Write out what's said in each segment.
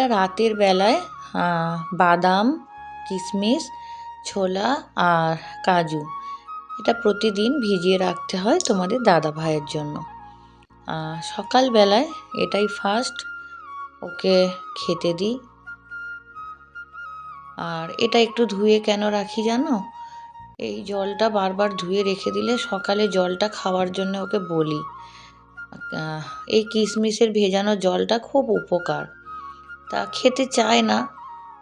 এটা রাতের বেলায় বাদাম কিশমিশ ছোলা আর কাজু। এটা প্রতিদিন ভিজিয়ে রাখতে হয় তোমাদের দাদা ভাইয়ের জন্য সকালবেলায় এটাই ফার্স্ট ওকে খেতে দিই। আর এটা একটু ধুয়ে কেন রাখি জানো? এই জলটা বারবার ধুয়ে রেখে দিলে সকালে জলটা খাওয়ার জন্য ওকে বলি। এই কিশমিশের ভেজানো জলটা খুব উপকার। তা খেতে চায় না।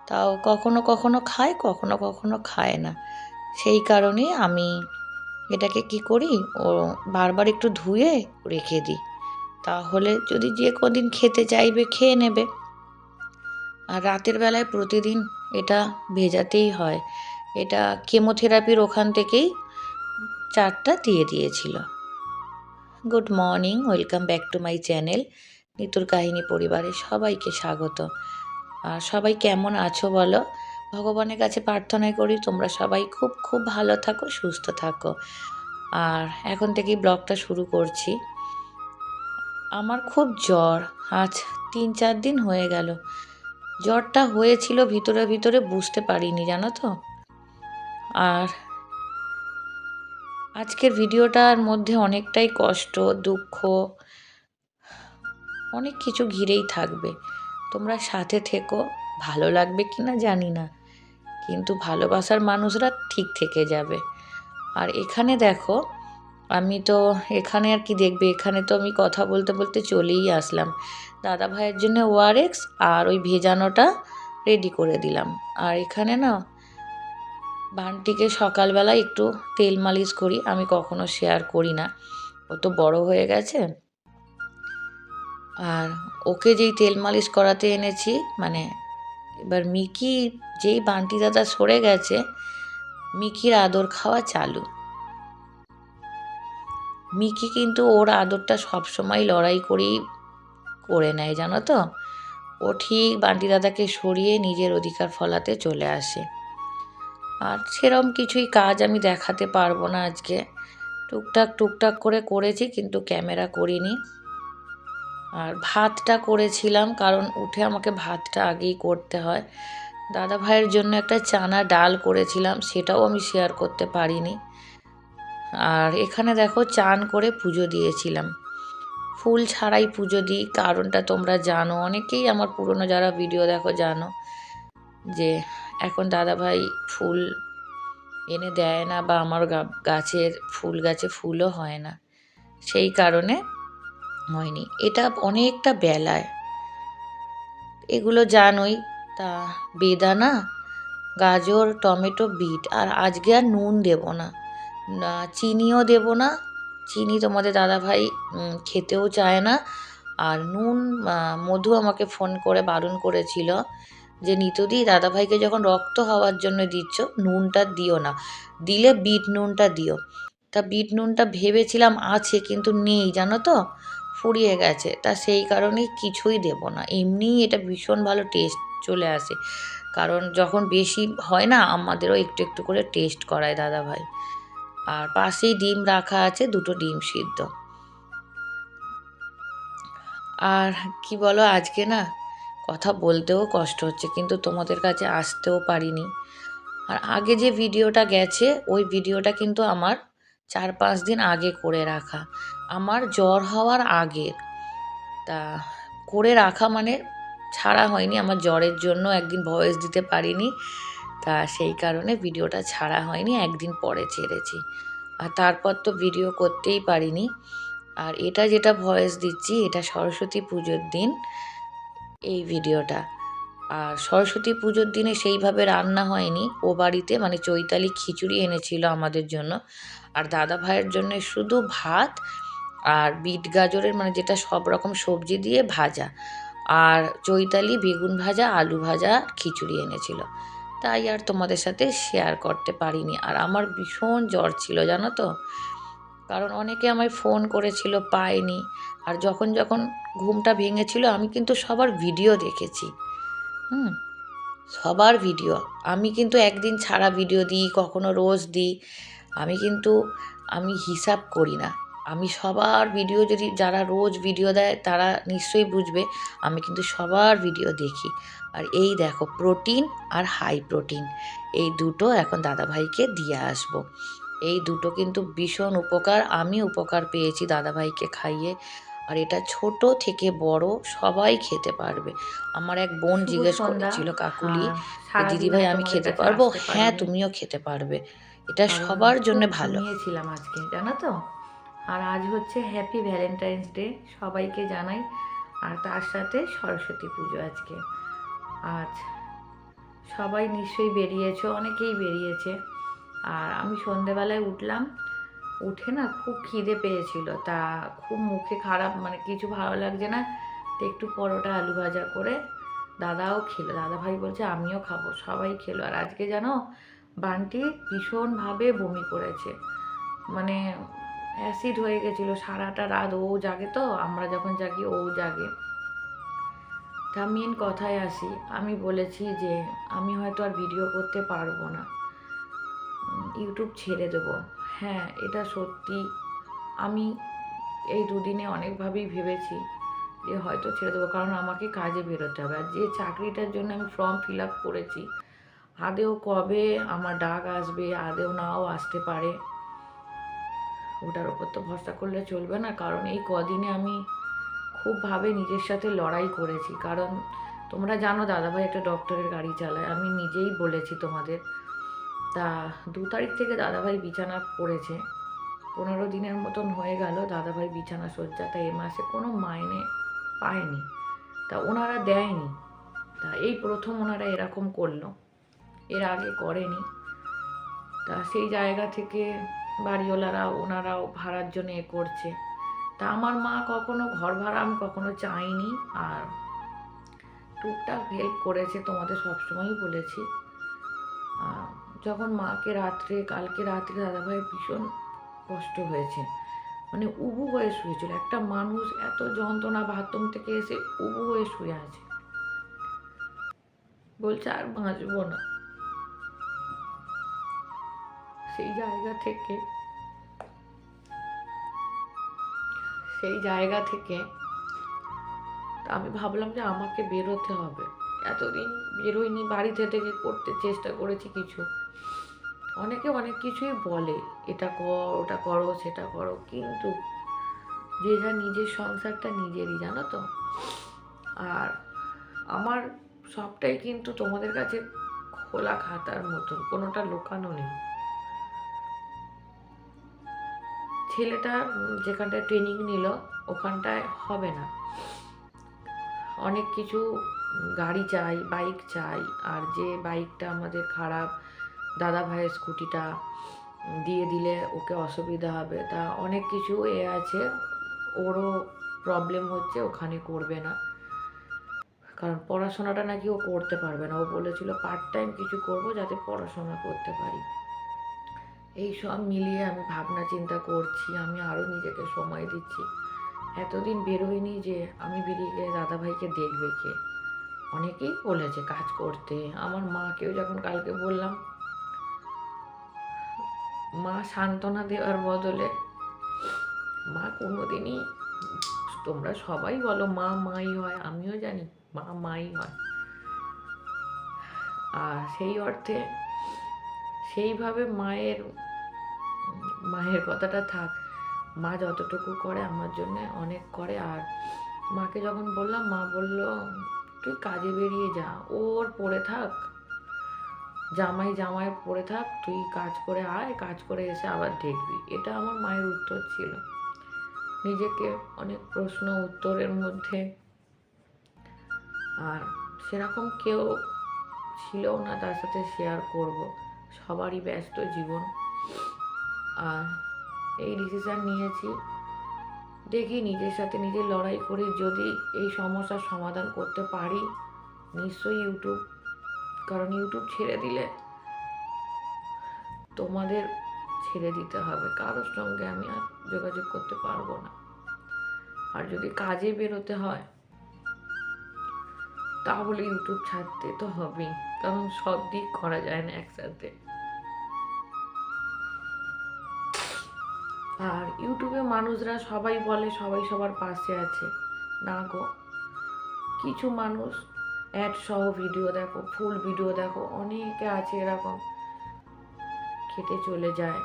তাও কখনো কখনো খায়, কখনো কখনো খায় না। সেই কারণে আমি এটাকে কি করি, ও বারবার একটু ধুয়ে রেখে দিই। তাহলে যদি যে কদিন খেতে চাইবে, খেয়ে নেবে। আর রাতের বেলায় প্রতিদিন এটা ভেজাতেই হয়। এটা কেমোথেরাপির ওখান থেকেই চারটা দিয়ে দিয়েছিল। Good morning, welcome back to my channel. নিতুর কাহিনী পরিবারের সবাইকে স্বাগত। আর সবাই কেমন আছো বলো? ভগবানের কাছে প্রার্থনা করি তোমরা সবাই খুব খুব ভালো থাকো, সুস্থ থাকো। আর এখন থেকেই ব্লগটা শুরু করছি। আমার খুব জ্বর, আজ তিন চার দিন হয়ে গেল। জ্বরটা হয়েছিল ভিতরে ভিতরে বুঝতে পারিনি, জানো তো? আর আজকের ভিডিওটার মধ্যে অনেকটাই কষ্ট, দুঃখ অনেক কিছু ঘিরেই থাকবে। তোমরা সাথে থেকো, ভালো লাগবে কি না জানি না। কিন্তু ভালোবাসার মানুষরা ঠিক থেকে যাবে। আর এখানে দেখো, আমি তো এখানে আর কি দেখবে? এখানে তো আমি কথা বলতে বলতে চলেই আসলাম। দাদা ভাইয়ের জন্য ওআরএক্স আর ওই ভেজানোটা রেডি করে দিলাম। আর এখানে না, বানটিকে সকালবেলা একটু তেল মালিশ করি, আমি কখনো শেয়ার করি না। ও তো বড় হয়ে গেছে। আর ওকে যেই তেল মালিশ করাতে এনেছি মানে এবার মিকি যেই বান্টি দাদা সরে গেছে, মিকির আদর খাওয়া চালু। মিকি কিন্তু ওর আদরটা সবসময় লড়াই করেই করে নেয়, জানো তো? ও ঠিক বান্টি দাদাকে সরিয়ে নিজের অধিকার ফলাতে চলে আসে। আর সেরম কিছুই কাজ আমি দেখাতে পারব না আজকে। টুকটাক টুকটাক করে করেছি, কিন্তু ক্যামেরা করিনি। আর ভাতটা করেছিলাম, কারণ উঠে আমাকে ভাতটা আগেই করতে হয়। দাদা ভাইয়ের জন্য একটা চানা ডাল করেছিলাম, সেটাও আমি শেয়ার করতে পারিনি। আর এখানে দেখো চান করে পুজো দিয়েছিলাম। ফুল ছাড়াই পুজো দিই, কারণটা তোমরা জানো, অনেকেই আমার পুরনো যারা ভিডিও দেখো জানো যে এখন দাদাভাই ফুল এনে দেয় না বা আমার গাছের ফুল গাছে ফুলও হয় না। সেই কারণে হয়নি। এটা অনেকটা বেলায়। এগুলো জানোই, তা বেদানা, গাজর, টমেটো, বিট, আর আজকে আর নুন দেব না। চিনিও দেব না। চিনি তোমাদের দাদাভাই খেতেও চায় না। আর নুন মধু আমাকে ফোন করে বারণ করেছিল যে, নিতুদি, দাদাভাইকে যখন রক্ত হওয়ার জন্য দিচ্ছ, নুনটা দিও না। দিলে বিট নুনটা দিও। তা বিট নুনটা ভেবেছিলাম আছে, কিন্তু নেই, জানো তো? ফুরিয়ে গেছে। তা সেই কারণে কিছুই দেব না। এমনিই এটা ভীষণ ভালো টেস্ট চলে আসে। কারণ যখন বেশি হয় না, আমাদেরও একটু একটু করে টেস্ট করায় দাদাভাই। আর পাশেই ডিম রাখা আছে, দুটো ডিম সিদ্ধ। আর কি বলো, আজকে না কথা বলতেও কষ্ট হচ্ছে, কিন্তু তোমাদের কাছে আসতেও পারিনি। আর আগে যে ভিডিওটা গেছে, ওই ভিডিওটা কিন্তু আমার চার পাঁচ দিন আগে করে রাখা। আমার জ্বর হওয়ার আগে তা করে রাখা মানে ছাড়া হয়নি, আমার জ্বরের জন্য একদিন ভয়েস দিতে পারিনি। তা সেই কারণে ভিডিওটা ছাড়া হয়নি, একদিন পরে ছেড়েছি। আর তারপর তো ভিডিও করতেই পারিনি। আর এটা যেটা ভয়েস দিচ্ছি, এটা সরস্বতী পুজোর দিন, এই ভিডিওটা। আর সরস্বতী পুজোর দিনে সেইভাবে রান্না হয়নি। ও বাড়িতে মানে চৈতালি খিচুড়ি এনেছিল আমাদের জন্য। আর দাদা ভাইয়ের জন্য শুধু ভাত আর বিট গাজরের মানে যেটা সব রকম সবজি দিয়ে ভাজা। আর চৈতালি বেগুন ভাজা, আলু ভাজা খিচুড়ি এনেছিল। তাই আর তোমাদের সাথে শেয়ার করতে পারিনি। আর আমার ভীষণ জ্বর ছিল, জানো তো? কারণ অনেকে আমায় ফোন করেছিল, পায়নি। আর যখন যখন ঘুমটা ভেঙেছিল, আমি কিন্তু সবার ভিডিও দেখেছি। হুম, সবার ভিডিও আমি কিন্তু একদিন ছাড়া ভিডিও দিই, কখনো রোজ দিই। আমি কিন্তু, আমি হিসাব করি না। আমি সবার ভিডিও যদি যারা রোজ ভিডিও দেয় তারা নিশ্চয়ই বুঝবে আমি কিন্তু সবার ভিডিও দেখি। আর এই দেখো প্রোটিন আর হাই প্রোটিন এই দুটো এখন দাদাভাইকে দিয়ে আসব। এই দুটো কিন্তু ভীষণ উপকার আমি উপকার পেয়েছি দাদাভাইকে খাইয়ে। আর এটা ছোট থেকে বড় সবাই খেতে পারবে। আমার এক বোন জিজ্ঞেস। করেছিল কাকুলি আর যে সারাদিন দিদিভাই আমি খেতে পারব? হ্যাঁ তুমিও খেতে পারবে। এটা সবার জন্য ভালো। ঘুমিয়েছিলাম আজকে জানো তো? আর আজ হচ্ছে হ্যাপি ভ্যালেন্টাইন্স ডে সবাইকে জানাই। আর তার সাথে সরস্বতী পুজো আজকে। আজ সবাই নিশ্চয়ই বেরিয়েছে, অনেকেই বেরিয়েছে। আর আমি সন্ধেবেলায় উঠলাম, উঠে না খুব খিদে পেয়েছিল। তা খুব মুখে খারাপ মানে কিছু ভালো লাগছে না। তো একটু পরোটা, আলু ভাজা করে দাদাও খেলো। দাদা ভাই বলছে, আমিও খাব। সবাই খেলো। আর আজকে জানো, বানটি ভীষণভাবে বমি করেছে। মানে অ্যাসিড হয়ে গেছিল সারাটা রাত, ও জাগে তো, আমরা যখন জাগি, ও জাগে। তা মেন কথায় আসি, আমি বলেছি যে, আমি হয়তো আর ভিডিও করতে পারব না। ইউটিউব ছেড়ে দেবো। হ্যাঁ এটা সত্যি। আমি এই দুদিনে অনেকভাবেই ভেবেছি যে হয়তো ছেড়ে দেবো, কারণ আমাকে কাজে বেরোতে হবে। আর যে চাকরিটার জন্য আমি ফর্ম ফিল আপ করেছি, আদেও কবে আমার ডাক আসবে, আদেও নাও আসতে পারে। ওটার ওপর তো ভরসা করলে চলবে না। কারণ এই কদিনে আমি খুবভাবে নিজের সাথে লড়াই করেছি। কারণ তোমরা জানো দাদাভাই একটা ডক্টরের গাড়ি চালায়। আমি নিজেই বলেছি তোমাদের। তা দু তারিখ থেকে দাদাভাই বিছানা পড়েছে। পনেরো দিনের মতন হয়ে গেল। দাদাভাই বিছানা সজ্জা তা এ মাসে কোনো মাইনে পায়নি। তা ওনারা দেয়নি। তা এই প্রথম ওনারা এরকম করল। এর আগে করেনি। তা সেই জায়গা থেকে বাড়িওয়ালারা ওনারাও ভাড়ার জন্য এ করছে। তা আমার মা কখনো ঘর ভাড়া আমি কখনো চাইনি, আর টুকটাক হেল্প করেছে তোমাদের সবসময়ই বলেছি। যখন মাকে রাত্রে, কালকে রাত্রে দাদাভাই ভীষণ কষ্ট হয়েছে। মানে উবু হয়ে শুয়েছিল। একটা মানুষ এত যন্ত্রণা বাথরুম থেকে এসে উবু হয়ে শুয়ে আছে। বলছে আর বাঁচবো না। সেই জায়গা থেকে, সেই জায়গা থেকে আমি ভাবলাম যে আমাকে বেরোতে হবে। এতদিন বেরোইনি, বাড়িতে থেকে করতে চেষ্টা করেছি কিছু। অনেকে অনেক কিছুই বলে, এটা কর, ওটা করো, সেটা করো, কিন্তু যে যা নিজের সংসারটা নিজেরই, জানো তো? আর আমার সবটাই কিন্তু তোমাদের কাছে খোলা খাতার মতন, কোনোটা লোকানো নেই। ছেলেটা যেখানটায় ট্রেনিং নিল, ওখানটায় হবে না। অনেক কিছু গাড়ি চাই বাইক চাই, আর যে বাইকটা আমাদের খারাপ দাদা ভাইয়ের স্কুটিটা দিয়ে দিলে ওকে অসুবিধা হবে, তা অনেক কিছু এ আছে, ওরও প্রবলেম হচ্ছে, ওখানে করবে না। কারণ পড়াশোনাটা নাকি ও করতে পারবে না। ও বলেছিল পার্ট টাইম কিছু করব যাতে পড়াশোনা করতে পারি। এই সব মিলিয়ে আমি ভাবনা চিন্তা করছি, আমি আরও নিজেকে সময় দিচ্ছি। এতদিন বেরোয়নি যে আমি বেরিয়ে গেলে দাদাভাইকে দেখবে কে? অনেকেই বলেছে কাজ করতে। আমার মাকেও যখন কালকে বললাম, মা সান্ত্বনা দেওয়ার বদলে মা কোনোদিনই, তোমরা সবাই বলো মা মাই হয়, আমিও জানি মা মাই হয়। আর সেই অর্থে সেইভাবে মায়ের মায়ের কথাটা থাক। মা যতটুকু করে আমার জন্য অনেক করে। আর মাকে যখন বললাম, মা বলল, তুই কাজে বেরিয়ে যা। ওর পড়ে থাক। জামাই জামাই পড়ে থাক। তুই কাজ করে আয়, কাজ করে এসে আবার দেখবি। এটা আমার মায়ের উত্তর ছিল। নিজেকে অনেক প্রশ্ন উত্তরের মধ্যে। আর সেরকম কেউ ছিলও না, তার সাথে শেয়ার করব। সবারই ব্যস্ত জীবন। আর এই ডিসিশান নিয়েছি। দেখি নিজের সাথে নিজে লড়াই করে যদি এই সমস্যার সমাধান করতে পারি, নিশ্চয়ই ইউটিউব কারণ ইউটিউব ছেড়ে দিলে তোমাদের ছেড়ে দিতে হবে। কারোর সঙ্গে আমি আর যোগাযোগ করতে পারব না। আর যদি কাজে বেরোতে হয়, তাহলে ইউটিউব ছাড়তে তো হবেই, কারণ সব দিক করা যায় না একসাথে। আর ইউটিউবে মানুষরা সবাই বলে সবাই সবার পাশে আছে। না গো। কিছু মানুষ অ্যাড সহ ভিডিও দেখো ফুল ভিডিও দেখো, অনেকে আছে এরকম। খেটে চলে যায়।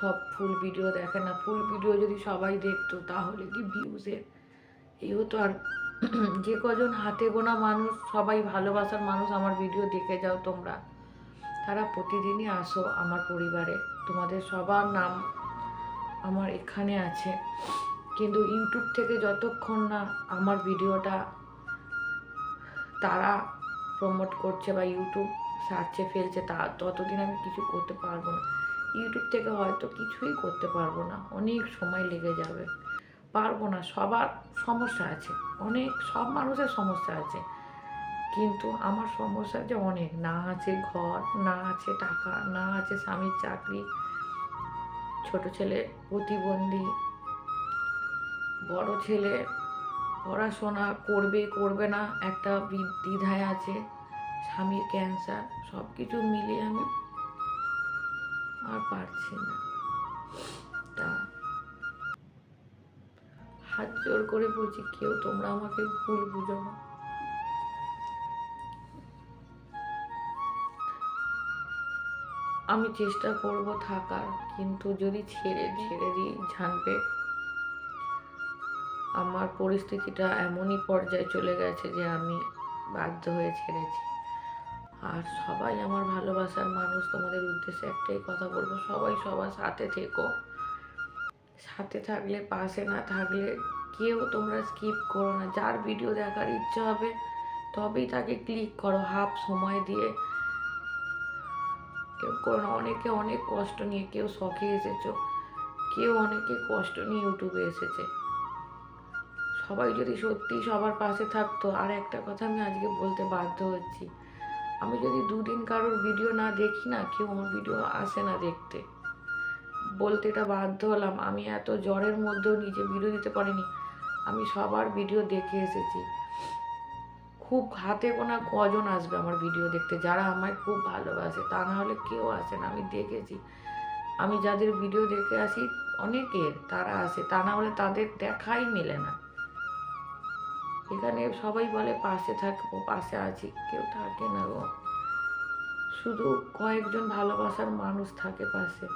সব ফুল ভিডিও দেখে না। ফুল ভিডিও যদি সবাই দেখতো, তাহলে কি ভিউজের এই হতো আর যে কজন হাতে গোনা মানুষ, সবাই ভালোবাসার মানুষ, আমার ভিডিও দেখে যাও তোমরা। তারা প্রতিদিনই আসো আমার পরিবারে। তোমাদের সবার নাম আমার এখানে আছে। কিন্তু ইউটিউব থেকে যতক্ষণ না আমার ভিডিওটা তারা প্রমোট করছে বা ইউটিউব সার্চে ফেলছে, তা ততদিন আমি কিছু করতে পারব না। ইউটিউব থেকে হয়তো কিছুই করতে পারব না। অনেক সময় লেগে যাবে। পারব না। সবার সমস্যা আছে। অনেক, সব মানুষের সমস্যা আছে। কিন্তু আমার সমস্যা যে অনেক। না আছে ঘর, না আছে টাকা, না আছে স্বামীর চাকরি ছোট ছেলে প্রতিবন্ধী, বড় ছেলে পড়াশোনা করবে করবে না, একটা দ্বিধায় আছে, স্বামীর ক্যান্সার সব কিছু মিলিয়ে আমি আর পারছি না। তা হাত জোর করে বলছি, কেউ তোমরা আমাকে ভুল বুঝো না। আমি চেষ্টা করব থাকার, কিন্তু যদি ছেড়ে ছেড়ে দিই, জানবে? আমার পরিস্থিতিটা এমনই পর্যায়ে চলে গেছে যে আমি বাধ্য হয়ে ছেড়েছি। আর সবাই আমার ভালোবাসার মানুষ, তোমাদের উদ্দেশ্যে একটাই কথা বলব, সবাই সবার সাথে থেকো। সাথে থাকলে, পাশে না থাকলে কেউ তোমরা স্কিপ করো না। যার ভিডিও দেখার ইচ্ছা হবে, তবেই তাকে ক্লিক করো। হাফ সময় দিয়ে কেউ করো না অনেকে অনেক কষ্ট নিয়ে, কেউ শখে এসেছ, কেউ অনেকে কষ্ট নিয়ে ইউটিউবে এসেছে। সবাই যদি সত্যি সবার পাশে থাকতো, আর একটা কথা আমি আজকে বলতে বাধ্য হচ্ছি, আমি যদি দুদিন কারোর ভিডিও না দেখি না, কেউ আমার ভিডিও আসে না দেখতে। বলতে এটা বাধ্য হলাম, আমি এত জ্বরের মধ্যেও নিজে ভিডিও দিতে পারিনি, আমি সবার ভিডিও দেখে এসেছি। খুব হাতে গোনা কজন আসবে আমার ভিডিও দেখতে? যারা আমায় খুব ভালোবাসে, তা না হলে কেউ আসে না, আমি দেখেছি। আমি যাদের ভিডিও দেখে আসি, অনেকের তারা আসে, তা না হলে তাদের দেখাই মেলে না। এখানে সবাই বলে, পাশে থাকব পাশে আছি। কেউ থাকে না গো। শুধু কয়েকজন ভালোবাসার মানুষ থাকে পাশে।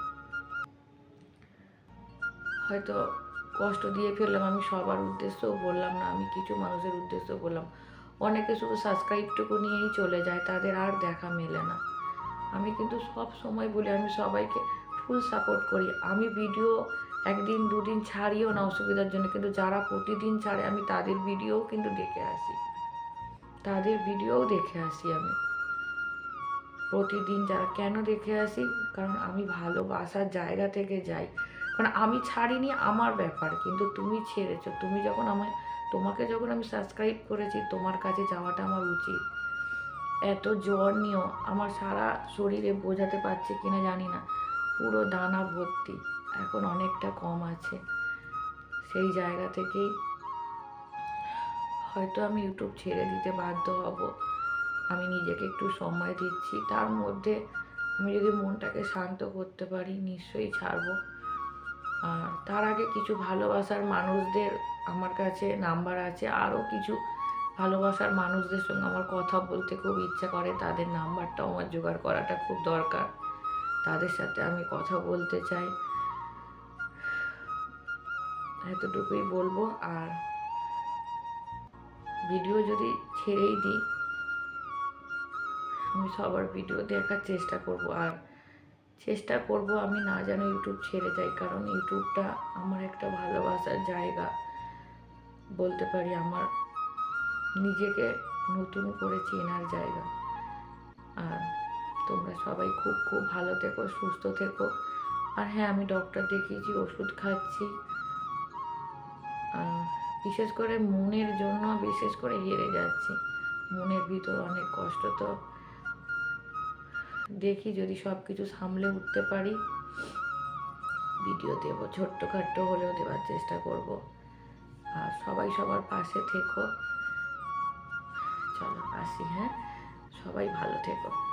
হয়তো কষ্ট দিয়ে ফেললাম, আমি সবার উদ্দেশ্যও বললাম না, আমি কিছু মানুষের উদ্দেশ্য বললাম। অনেকে শুধু সাবস্ক্রাইবটুকু নিয়েই চলে যায়, তাদের আর দেখা মেলে না। আমি কিন্তু সব সময় বলি, আমি সবাইকে ফুল সাপোর্ট করি। আমি ভিডিও একদিন, দুদিন ছাড়িও না অসুবিধার জন্য, কিন্তু যারা প্রতিদিন ছাড়ে, আমি তাদের ভিডিওও কিন্তু দেখে আসি। তাদের ভিডিওও দেখে আসি আমি। প্রতিদিন যারা কেন দেখে আসি? কারণ আমি ভালোবাসার জায়গা থেকে যাই। কারণ আমি ছাড়িনি আমার ব্যাপার, কিন্তু তুমি ছেড়েছো। তুমি যখন আমায় তোমাকে যখন আমি সাবস্ক্রাইব করেছি, তোমার কাছে যাওয়াটা আমার উচিত। এত জ্বর নিয়েও আমার সারা শরীরে বোঝাতে পারছে কিনা জানি না। পুরো দানা ভর্তি, এখন অনেকটা কম আছে। সেই জায়গা থেকেই হয়তো আমি ইউটিউব ছেড়ে দিতে বাধ্য হব। আমি নিজেকে একটু সময় দিচ্ছি, তার মধ্যে আমি যদি মনটাকে শান্ত করতে পারি, নিশ্চয়ই ছাড়বো। আর তার আগে কিছু ভালোবাসার মানুষদের আমার কাছে নাম্বার আছে। আরও কিছু ভালোবাসার মানুষদের সঙ্গে আমার কথা বলতে খুব ইচ্ছা করে। তাদের নাম্বারটাও আমার জোগাড় করাটা খুব দরকার। তাদের সাথে আমি কথা বলতে চাই। এতটুকুই বলব। আর ভিডিও যদি ছেড়েই দিই, আমি সবার ভিডিও দেখার চেষ্টা করব। আর চেষ্টা করব আমি না যেন ইউটিউব ছেড়ে যাই, কারণ ইউটিউবটা আমার একটা ভালোবাসার জায়গা বলতে পারি, আমার নিজেকে নতুন করে চেনার জায়গা। আর তোমরা সবাই খুব খুব ভালো থেকো, সুস্থ থেকো। আর হ্যাঁ আমি ডক্টর দেখিয়েছি, ওষুধ খাচ্ছি। বিশেষ করে মনের জন্য, বিশেষ করে হেরে যাচ্ছি। মনের ভিতর অনেক কষ্ট তো দেখি যদি সব কিছু সামলে উঠতে পারি। ভিডিও দেব, ছোট্টখাট্ট হলেও দেওয়ার চেষ্টা করব। আর সবাই সবার পাশে থেকো। চলো, আসি হ্যাঁ? সবাই ভালো থেকো।